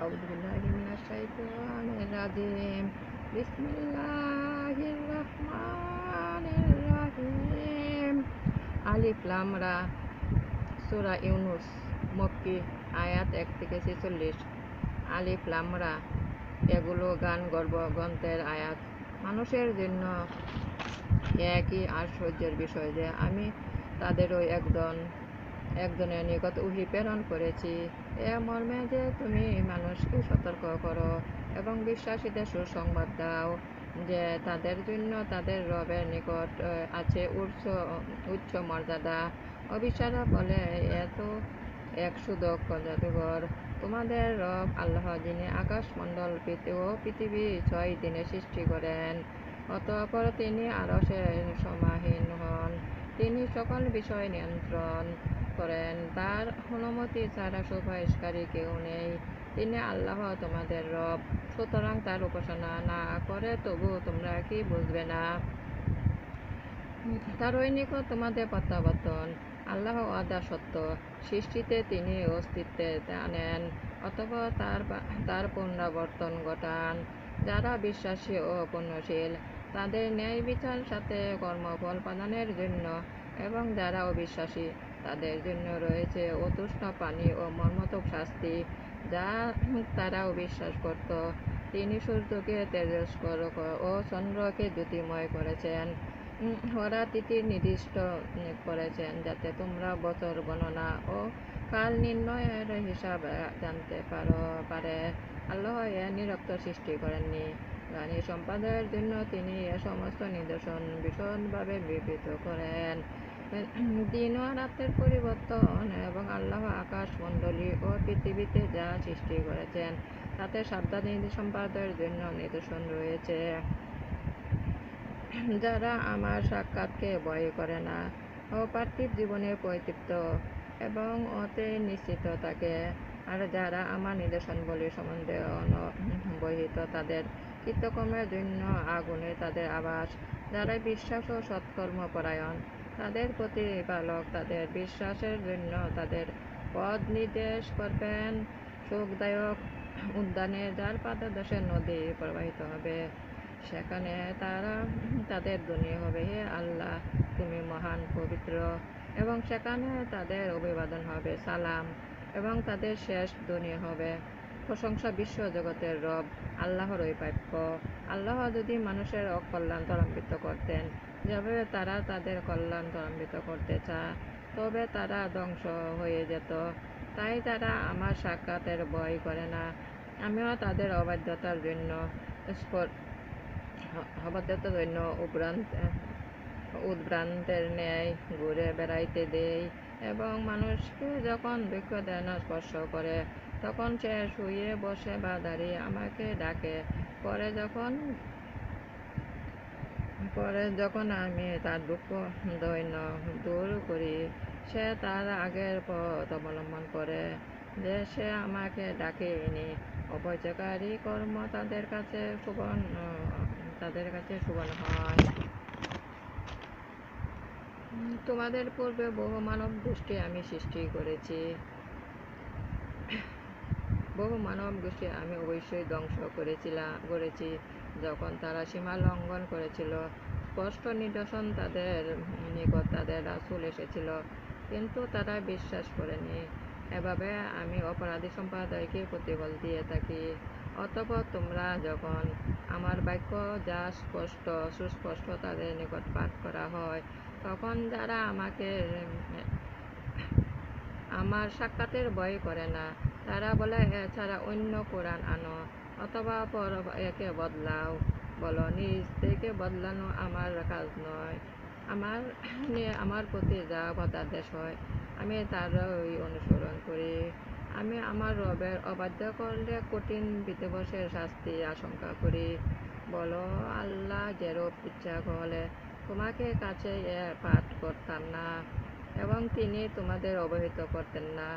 আলিফ সূরা ইউনুস, মক্কি, আয়াত এক থেকে ছেচল্লিশ। আলিফ লাম রা। এগুলো গান, গর্ব, গ্রন্থের আয়াত। মানুষের জন্য একই আশ্চর্যের বিষয় যে আমি তাদেরও একজন একজনের নিকট উহি প্রেরণ করেছি। এ মর্মে যে তুমি মানুষকে সতর্ক করো এবং বিশ্বাসীদের সুসংবাদ দাও যে তাদের জন্য তাদের রবের নিকট আছে উচ্চ উচ্চ মর্যাদা। অবিশ্বাসা বলে এত এক সুদক জাদুঘর। তোমাদের রব আল্লাহ, যিনি আকাশমণ্ডল ও পৃথিবী ছয় দিনে সৃষ্টি করেন, অতঃপর তিনি আরশের সমাহীন হন। তিনি সকল বিষয় নিয়ন্ত্রণ করেন। তার অনুমতি ছাড়া সুপারিশকারী কেউ নেই। তিনি আল্লাহ তোমাদের রব, সুতরাং তার উপাসনা না করে তবু তোমরা কি বুঝবে না? তার নিকট তোমাদের প্রত্যাবর্তন। আল্লাহ আদা সত্য। সৃষ্টিতে তিনি অস্তিত্বে আনেন, অথবা তার তার পুনরাবর্তন ঘটান। যারা বিশ্বাসী ও পুণ্যশীল, তাদের ন্যায় বিচার সাথে কর্মফল প্রদানের জন্য, এবং যারা অবিশ্বাসী তাদের জন্য রয়েছে অতুষ্ণ পানি ও মর্মতক শাস্তি যা তারা অবিশ্বাস করত। তিনি সূর্যকে তেজস্কর ও চন্দ্রকে জ্যোতিময় করেছেন। উম, ওরা তিথি নির্দিষ্ট করেছেন যাতে তোমরা বছর গণনা ও কাল নির্ণয়ের হিসাব জানতে পারো পারে। আল্লাহ এ নিরক্ত সৃষ্টি করেননি। জ্ঞানী সম্পাদনের জন্য তিনি এ সমস্ত নিদর্শন ভীষণভাবে বিবৃত করেন। দিন ও রাতের পরিবর্তন এবং আল্লাহ আকাশ মণ্ডলী ও পৃথিবীতে যা সৃষ্টি করেছেন, তাতে সাবধানী সম্পাদনের জন্য নিদর্শন রয়েছে। যারা আমার সাক্ষাৎকে ভয় করে না ও পার্থিব জীবনে পরিতৃপ্ত এবং অতে নিশ্চিত থাকে, আর যারা আমার নিদর্শনবলী সম্বন্ধে অনবহিত তাদের কৃতকর্মের জন্য আগুনে তাদের আবাস যারা বিশ্বাস ও সৎকর্ম পরায়ণ তাদের প্রতিপালক তাদের বিশ্বাসের জন্য তাদের পদ নির্দেশ করবেন। সুখদায়ক উদ্যানে যার পাদদেশে নদী প্রবাহিত হবে। সেখানে তারা তাদের ধ্বনি হবে। হে আল্লাহ, তুমি মহান, পবিত্র। এবং সেখানে তাদের অভিবাদন হবে, সালাম। এবং তাদের শেষ ধ্বনি হবে। প্রশংসা বিশ্ব জগতের রব, আল্লাহরই প্রাপ্য। আল্লাহ যদি মানুষের অকল্যাণ ত্বরান্বিত করতেন যেভাবে তারা তাদের কল্যাণ ত্বরান্বিত করতে চায়। তবে তারা ধ্বংস হয়ে যেত। তাই তারা আমার সাক্ষাতের ভয় করে না। আমিও তাদের অবাধ্যতার জন্য অবাধ্যতার জন্য উদ্ভ্রান্ত উদ্ভ্রান্তের ন্যায় ঘুরে বেড়াইতে দেই এবং মানুষকে যখন দুঃখ দেন স্পর্শ করে, তখন সে শুয়ে বসে বা দাঁড়িয়ে আমাকে ডাকে। পরে যখন পরে যখন আমি তার দুঃখ দৈন্য দূর করি, সে তার আগের পথ অবলম্বন করে যে সে আমাকে ডাকে এনে অপচয়কারী কর্ম তাদের কাছে সুবর্ণ, তাদের কাছে সুবর্ণ হয়। তোমাদের পূর্বে বহু মানব গোষ্ঠী আমি সৃষ্টি করেছি। বহু মানব গোষ্ঠী আমি অবশ্যই ধ্বংস করেছিলাম করেছি। যখন তারা সীমা লঙ্ঘন করেছিল স্পষ্ট নিদর্শন তাদের নিকট তাদের রাসুল এসেছিল। কিন্তু তারা বিশ্বাস করেনি। এভাবে আমি অপরাধী সম্প্রদায়কে প্রতিফল দিয়ে থাকি। অতঃপর তোমরা যখন আমার বাক্য যা স্পষ্ট, সুস্পষ্ট তাদের নিকট পাঠ করা হয়, তখন যারা আমাকে, আমার সাক্ষাতের ভয় করে না। তারা বলে এছাড়া অন্য কোরআন আনো, অথবা পর একে বদলাও। বলো নিজ থেকে বদলানো আমার কাজ নয়। আমার আমার প্রতি যা পদাদেশ হয়, আমি তারই অনুসরণ করি। আমি আমার রবের অবাধ্য করলে কঠিন বিধিবশের শাস্তি আশঙ্কা করি। বলো, আল্লাহ যেরূপ ইচ্ছা হলে তোমাকে কাছে এ পাঠ করতাম না এবং তিনি তোমাদের অবহিত করতেন না।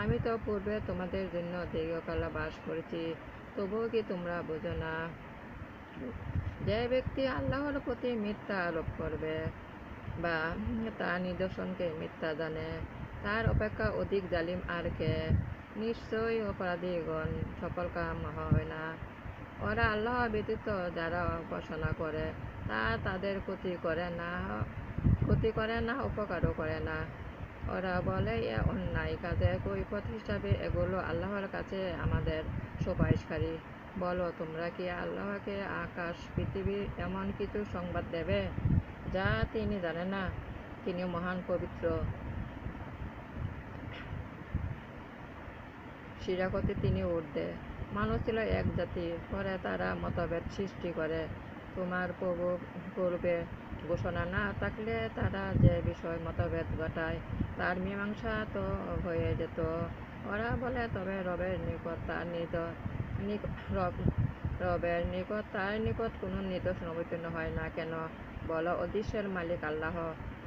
আমি তো পূর্বে তোমাদের জন্য দীর্ঘকাল বাস করেছি, তবুও কি তোমরা বোঝো না? যে ব্যক্তি আল্লাহর প্রতি মিথ্যা আরোপ করবে বা তার নিদর্শনকে মিথ্যা জানে, তার অপেক্ষা অধিক জালিম আর কে? নিশ্চয়ই অপরাধীগণ সকল কাম হয় না। ওরা আল্লাহ ব্যতীত যারা উপাসনা করে, তা তাদের ক্ষতি করে না, ক্ষতি করে না, উপকারও করে না। ওরা বলে, এ অন্যায় কাজে কৈফত হিসাবে এগুলো আল্লাহর কাছে আমাদের সুপারিশকারী। বলো, তোমরা কি আল্লাহকে আকাশ পৃথিবী এমন কিছু সংবাদ দেবে যা তিনি জানেন না? তিনি মহান, পবিত্র। শিরাকতে তিনি উর্ধে মানুষ ছিল এক জাতি, পরে তারা মতভেদ সৃষ্টি করে। তোমার প্রভু পূর্বে ঘোষণা না থাকলে তারা যে বিষয় মতভেদ ঘটায়, তার মীমাংসা তো হয়ে যেত। ওরা বলে, তবে রবের নিকট তার রব রবের নিকট, তার নিকট কোনো নিদর্শন অবতীর্ণ হয় না। কেন? বলো অদৃশ্যের মালিক আল্লাহ।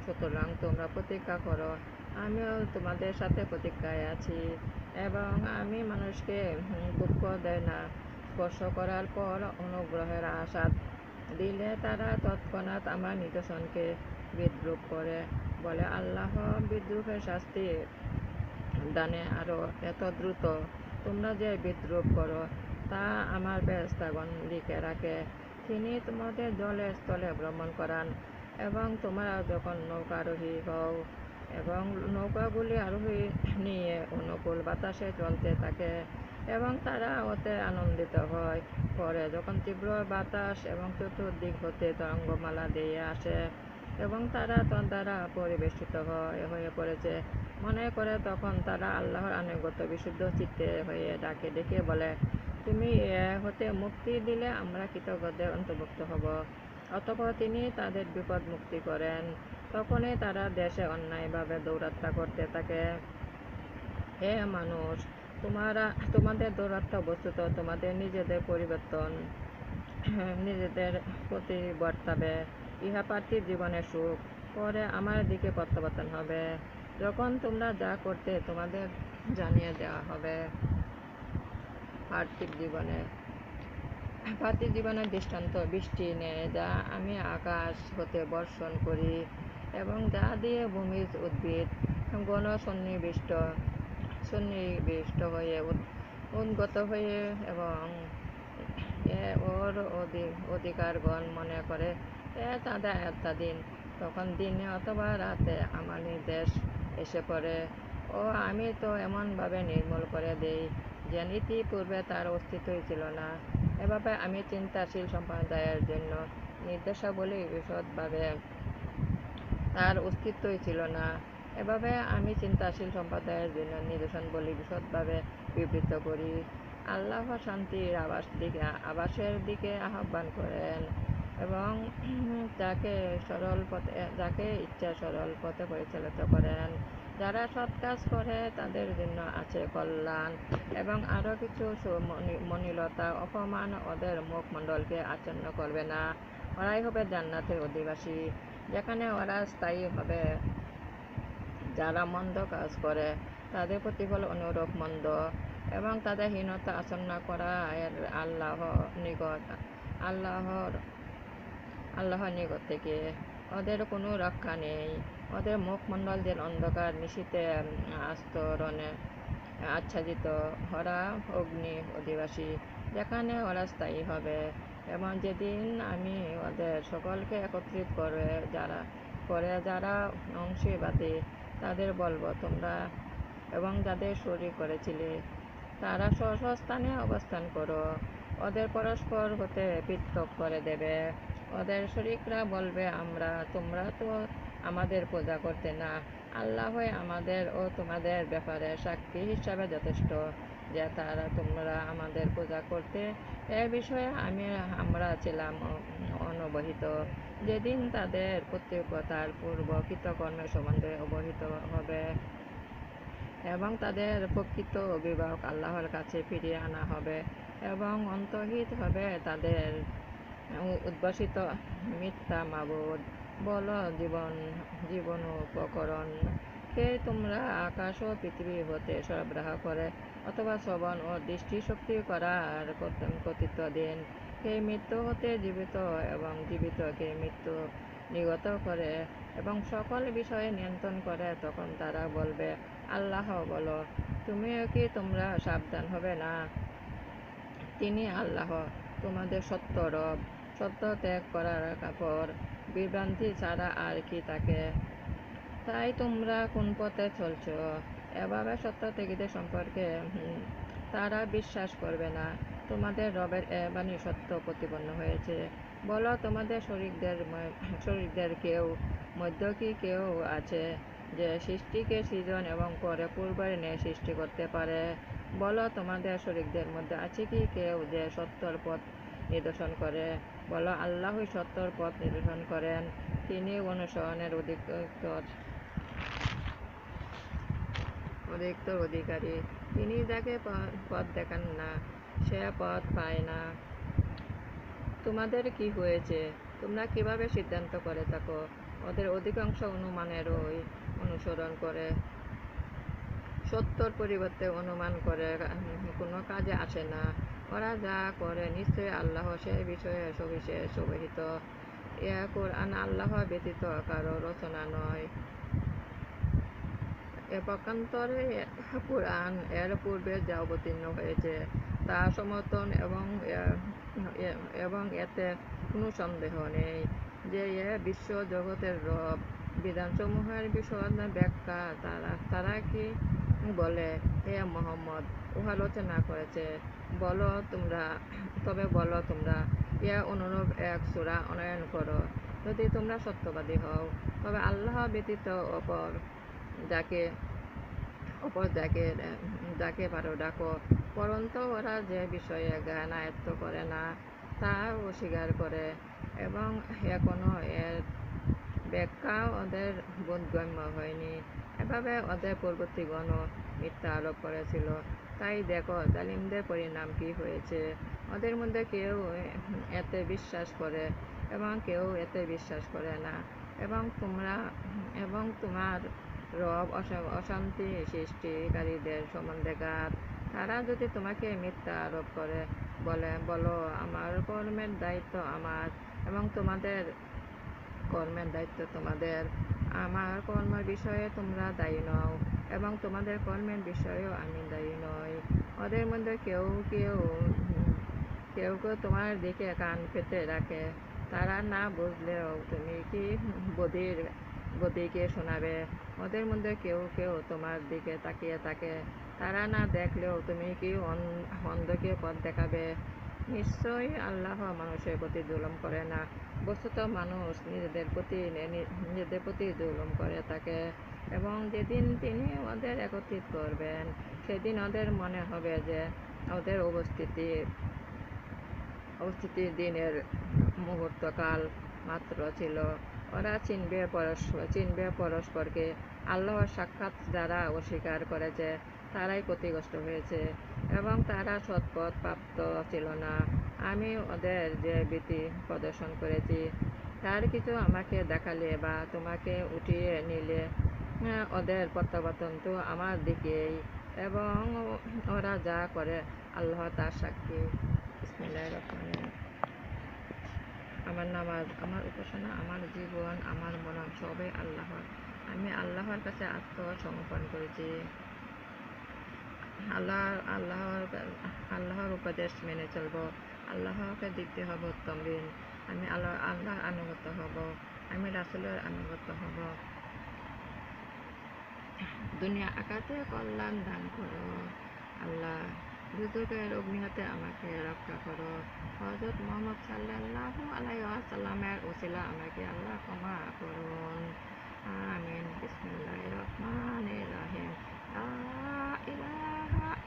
সুতরাং তোমরা প্রতীক্ষা করো, আমিও তোমাদের সাথে প্রতীক্ষায় আছি এবং আমি মানুষকে দুঃখ দেয় না। স্পর্শ করার পর অনুগ্রহের আশাদ দিলে তারা তৎক্ষণাৎ আমার নিদর্শনকে বিদ্রুপ করে। বলে, আল্লাহ বিদ্রুপের শাস্তি দানে আরও এত দ্রুত? তোমরা যে বিদ্রুপ করো, তা আমার ব্যস্তাগণ লিখে রাখে। তিনি তোমাদের জলের স্থলে ভ্রমণ করান এবং তোমরা যখন নৌকারোহী হও এবং নৌকাগুলি আরোহী নিয়ে অনুকূল বাতাসে চলতে থাকে এবং তারা ওতে আনন্দিত হয়। পরে যখন তীব্র বাতাস এবং চতুর্দিক হতে তরঙ্গমালা দিয়ে আসে এবং তারা দ্বারা পরিবেষ্টিত হয় পড়েছে। মনে করে তখন তারা আল্লাহর আনুগত বিশুদ্ধ চিত্তে হয়ে ডাকে ডেকে বলে, তুমি হতে মুক্তি দিলে আমরা কৃতজ্ঞদের অন্তর্ভুক্ত হব। অতঃপর তিনি তাদের বিপদ মুক্তি করেন। তখনই তারা দেশে অন্যায়ভাবে দৌড়াত্রা করতে থাকে। হে মানুষ, তোমারা, তোমাদের দৌরাত্ম বস্তুত, তোমাদের নিজেদের পরিবর্তন, নিজেদের প্রতি বর্তাবে। ইহা পার্থিব জীবনের সুখ। পরে আমার দিকে প্রত্যাবর্তন হবে। যখন তোমরা যা করতে তোমাদের জানিয়ে দেওয়া হবে। পার্থিব জীবনে। পার্থিব জীবনের দৃষ্টান্ত বৃষ্টি নেয় যা আমি আকাশ হতে বর্ষণ করি এবং যা দিয়ে ভূমির উদ্ভিদ গণ সন্নিবিষ্ট সন্নিবিষ্ট হয়ে উদ্গত হয়ে এবং ওর অধি- অধিকারগণ মনে করে তাদের একটা দিন তখন দিনে অথবা রাতে আমার নির্দেশ এসে পড়ে। ও আমি তো এমনভাবে নির্মূল করে দেই যে ইতিপূর্বে তার অস্তিত্বই ছিল না। এভাবে আমি চিন্তাশীল সম্প্রদায়ের জন্য নির্দেশাবলী বিশদভাবে তার অস্তিত্বই ছিল না। এভাবে আমি চিন্তাশীল সম্প্রদায়ের জন্য নিদর্শন বলি বিশদভাবে বিবৃত করি। আল্লাহ শান্তির আবাস দিকে, আবাসের দিকে আহ্বান করেন। এবং যাকে সরল পথে, যাকে ইচ্ছা সরল পথে পরিচালিত করেন। যারা সৎ কাজ করে, তাদের জন্য আছে কল্যাণ এবং আরও কিছু মনি- মনিলতা। অপমান ওদের মুখমণ্ডলকে আচ্ছন্ন করবে না। ওরাই হবে জান্নাতের অধিবাসী। যেখানে ওরা স্থায়ী হবে। যারা মন্দ কাজ করে, তাদের প্রতিফল অনুরূপ মন্দ এবং তাদের হীনতা আসন্ন করা এর আল্লাহ নিকট, আল্লাহর আল্লাহর নিকট থেকে। ওদের কোনো রক্ষা নেই। ওদের মুখমণ্ডলদের অন্ধকার নিশীতে আস্তরণে আচ্ছাদিত। হরা অগ্নি অধিবাসী, যেখানে ওরা স্থায়ী হবে। এবং যেদিন আমি ওদের সকলকে একত্রিত করে যারা করে যারা অংশীবাদী, তাদের বলব, তোমরা এবং যাদের শরীর করেছিলে, তারা স্ব স্ব স্থানে অবস্থান করো। ওদের পরস্পর হতে পৃথক করে দেবে। ওদের শরিকরা বলবে, আমরা, তোমরা তো আমাদের পূজা করতে না। আল্লাহ আমাদের ও তোমাদের ব্যাপারে সাক্ষী হিসাবে যথেষ্ট যে তারা তোমরা আমাদের পূজা করতে। এ বিষয়ে আমি, আমরা ছিলাম অনবহিত। যেদিন তাদের প্রত্যেকতার পূর্ব কৃতকর্মের সম্বন্ধে অবহিত হবে এবং তাদের প্রকৃত অভিভাবক আল্লাহর কাছে ফিরিয়ে আনা হবে এবং অন্তর্হিত হবে তাদের উদ্ভাসিত মিথ্যা মাবুদ। বল জীবন জীবন উপকরণ। কে তোমরা? আকাশ ও পৃথিবী হতে সরবরাহ করে অথবা শ্রবণ ও দৃষ্টিশক্তি করার কর্তৃত্ব দিন। কে মৃত্যু হতে জীবিত এবং জীবিতকে মৃত্যু নিগত করে এবং সকল বিষয়ে নিয়ন্ত্রণ করে তখন তারা বলবে, আল্লাহ, বলো, তুমিও কি তোমরা সাবধান হবে না? তিনি, আল্লাহ, তোমাদের সত্য রব। সত্য ত্যাগ করার পর বিভ্রান্তি ছাড়া আর কি থাকে? তাই তোমরা কোন পথে চলছ? এভাবে সত্য ত্যাগীদের সম্পর্কে তারা বিশ্বাস করবে না। তোমাদের রবের এ বাণী সত্য প্রতিপন্ন হয়েছে। বলো, তোমাদের শরীরদের শরীরদের কেউ মধ্য কি কেউ আছে যে সৃষ্টিকে সৃজন এবং পরে পূর্বের ন্যায় সৃষ্টি করতে পারে? বলো, তোমাদের শরীরদের মধ্যে আছে কি কেউ যে সত্যর পথ নিদর্শন করে? বলো, আল্লাহই সত্যর পথ নিদর্শন করেন, তিনি অনুসরণের অধিকতর অধিকতর অধিকারী। তিনি যাকে পথ দেখান না, সে পথ পায় না। তোমাদের কি হয়েছে? তোমরা কীভাবে সিদ্ধান্ত করে থাকো? ওদের অধিকাংশ অনুমানেরই অনুসরণ করে। সত্যর পরিবর্তে অনুমান করে কোনো কাজে আসে না। ওরা যা করে, নিশ্চয়ই আল্লাহ সে বিষয়ে সবিশেষ অবহিত এ কোরআন আল্লাহ ব্যতীত কারও রচনা নয়। এ পক্ষান্তরে কোরআন এর পূর্বে যা অবতীর্ণ হয়েছে, তা সমর্থন এবং এবং এতে কোনো সন্দেহ নেই যে এ বিশ্ব জগতের রব। বিধানসমূহের বিশদ ব্যাখ্যা তারা তারা কি বলে হে মোহাম্মদ, উহা রচনা করেছে। বলো তোমরা, তবে বলো তোমরা, ইয়া অনুরূপ এক সুরা অনয়ন করো। যদি তোমরা সত্যবাদী হও, তবে আল্লাহ ব্যতীত অপর যাকে অপর যাকে যাকে পারো ডাকো। পরন্তু ওরা যে বিষয়ে জ্ঞান আয়ত্ত করে না তা অস্বীকার করে এবং এখনও এর ব্যাখ্যা ওদের বোধগম্য হয়নি। এভাবে ওদের পূর্ববর্তীগণও মিথ্যা আরোপ করেছিল। তাই দেখো, জালিমদের পরিণাম কি হয়েছে? ওদের মধ্যে কেউ এতে বিশ্বাস করে এবং কেউ এতে বিশ্বাস করে না। এবং তোমরা, এবং তোমার রব অশা- অশান্তি সৃষ্টিকারীদের সম্বন্ধে গাত তারা যদি তোমাকে মিথ্যা আরোপ করে, বলে, বলো, আমার কর্মের দায়িত্ব আমার এবং তোমাদের কর্মের দায়িত্ব তোমাদের। আমার কর্মের বিষয়ে তোমরা দায়ী নও এবং তোমাদের কর্মের বিষয়েও আমি দায়ী নই। ওদের মধ্যে কেউ কেউ কেউ কেউ তোমার দিকে কান পেতে রাখে। তারা না বুঝলেও তুমি কি বদির বদিকে শোনাবে? ওদের মধ্যে কেউ কেউ তোমার দিকে তাকিয়ে থাকে। তারা না দেখলেও তুমি কি অন্ধকে পথ দেখাবে? নিশ্চয়ই আল্লাহ মানুষের প্রতি জুলুম করে না। বস্তুত মানুষ নিজেদের প্রতি নিজেদের প্রতি জুলুম করে থাকে এবং যেদিন তিনি ওদের একত্রিত করবেন, সেদিন ওদের মনে হবে যে ওদের অবস্থিতি অবস্থিতি দিনের মুহূর্তকাল মাত্র ছিল। ওরা চিনবে পরস্পর চিনবে পরস্পরকে। আল্লাহর সাক্ষাৎ যারা অস্বীকার করেছে। তারাই ক্ষতিগ্রস্ত হয়েছে এবং তারা সৎপথ প্রাপ্ত ছিল না। আমি ওদের যে ভীতি প্রদর্শন করেছি, তার কিছু আমাকে দেখালে বা তোমাকে উঠিয়ে নিলে ওদের প্রত্যাবর্তন তো আমার দিকেই। এবং ওরা যা করে, আল্লাহ তার সাক্ষী। আমার নামাজ, আমার উপাসনা, আমার জীবন, আমার মনন সবই আল্লাহর। আমি আল্লাহর কাছে আত্মসমর্পণ করেছি। আল্লাহ আল্লাহ আল্লাহর উপদেশ মেনে চলব। আল্লাহকে দেখতে হব উত্তম দিন আমি আল্লাহ আল্লাহ আনুগত হব। আমি রাসুলের আনুগত হব। দুনিয়া আকাতে কল্যাণ দান করো। আল্লাহ, দুর্যোগের অগ্নিহাতে আমাকে রক্ষা করো। হজরত মোহাম্মদ সাল্লাহ আলাইসাল্লামের ওসিলা আমাকে আল্লাহ ক্ষমা করুন। আমিন। বিসমুল্লাহ রহমান রাহিম।